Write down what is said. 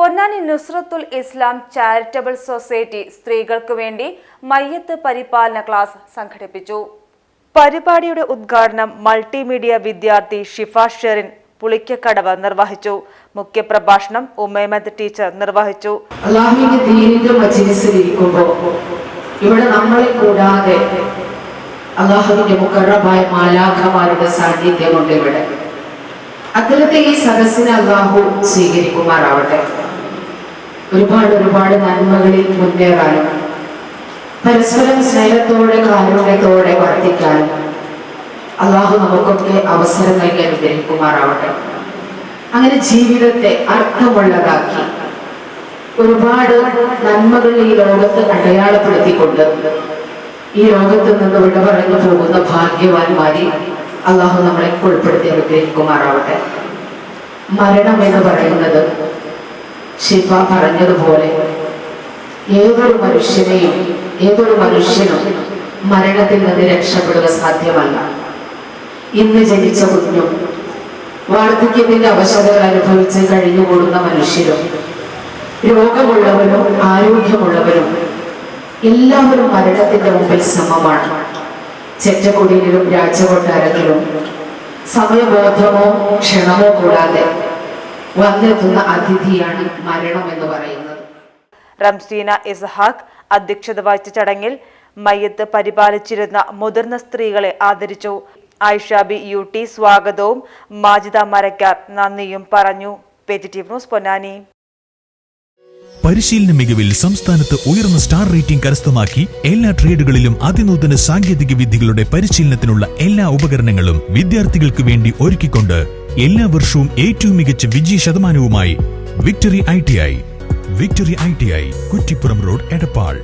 Ponnani Nusrathul Islam charitable society സ്ത്രീകൾക്ക് വേണ്ടി മയ്യത്ത് പരിപാലന ക്ലാസ് സംഘടിപ്പിച്ചു. പരിപാടിയുടെ ഉദ്ഘാടനം മൾട്ടിമീഡിയ വിദ്യാർത്ഥി ഷിഫ ഷെറിൻ പുളിക്കക്കടവ് നിർവഹിച്ചു. മുഖ്യപ്രഭാഷണം ഉമേമദ് ടീച്ചർ നിർവഹിച്ചു. അള്ളാഹുവിന്റെ ദീനിന്റെ ഇവിടെ നമ്മളെ കൂടാതെ അള്ളാഹുവിന്റെ മുക്കറബായ മാലാഖമാരുടെ സാന്നിധ്യമുണ്ട് ഇവിടെ. അത്തരത്തെ ഈ സദസ്സിനെ അള്ളാഹു സ്വീകരിക്കുമാറാവട്ടെ. ഒരുപാട് ഒരുപാട് നന്മകളിൽ മുന്നേറാനും പരസ്പരം സ്നേഹത്തോടെ കാരുണ്യത്തോടെ വർദ്ധിക്കാനും അള്ളാഹു നമുക്കൊക്കെ അവസരം നൽകി അനുഗ്രഹിക്കുമാറാവട്ടെ. അങ്ങനെ ജീവിതത്തെ അർത്ഥമുള്ളതാക്കി ഒരുപാട് നന്മകൾ ഈ ലോകത്ത് അടയാളപ്പെടുത്തിക്കൊണ്ട് ഈ ലോകത്ത് നിന്ന് വിട പറഞ്ഞു പോകുന്ന ഭാഗ്യവാന്മാരി അള്ളാഹു നമ്മളെ ഉൾപ്പെടുത്തി അനുഗ്രഹിക്കുമാറാവട്ടെ. മരണം എന്ന് പറയുന്നത് ശിഫ പറഞ്ഞതുപോലെ ഏതൊരു മനുഷ്യനെയും ഏതൊരു മനുഷ്യനും മരണത്തിൽ നിന്ന് രക്ഷപ്പെടുക സാധ്യമല്ല. ഇന്ന് ജനിച്ച കുഞ്ഞും വാർദ്ധക്യത്തിന്റെ അവശതകൾ അനുഭവിച്ച് കഴിഞ്ഞുകൂടുന്ന മനുഷ്യരും രോഗമുള്ളവരും ആരോഗ്യമുള്ളവരും എല്ലാവരും മരണത്തിന്റെ മുമ്പിൽ സമമാണ്. ചെറ്റക്കുടിയിലും രാജകൊട്ടാരത്തിലും സമയബോധമോ ക്ഷണമോ കൂടാതെ വന്നെത്തുന്ന അതിഥിയാണ് മരണം എന്ന് പറയുന്നത്. റംസീന ഇസ്ഹാഖ് അധ്യക്ഷത വഹിച്ച ചടങ്ങിൽ മയ്യത്ത് പരിപാലിച്ചിരുന്ന മുതിർന്ന സ്ത്രീകളെ ആദരിച്ചു. ഐഷാബി യു ടി സ്വാഗതവും മാജിദ മരക്കാർ നന്ദിയും പറഞ്ഞു. Positive news Ponnani. പരിശീലന മികവിൽ സംസ്ഥാനത്ത് ഉയർന്ന സ്റ്റാർ റേറ്റിംഗ് കരസ്ഥമാക്കി എല്ലാ ട്രേഡുകളിലും അതിനൂതന സാങ്കേതിക വിദ്യകളുടെ പരിശീലനത്തിനുള്ള എല്ലാ ഉപകരണങ്ങളും വിദ്യാർത്ഥികൾക്ക് വേണ്ടി ഒരുക്കിക്കൊണ്ട് എല്ലാ വർഷവും ഏറ്റവും മികച്ച വിജയ ശതമാനവുമായി victory I T I victory I T I Kuttippuram road Edappal.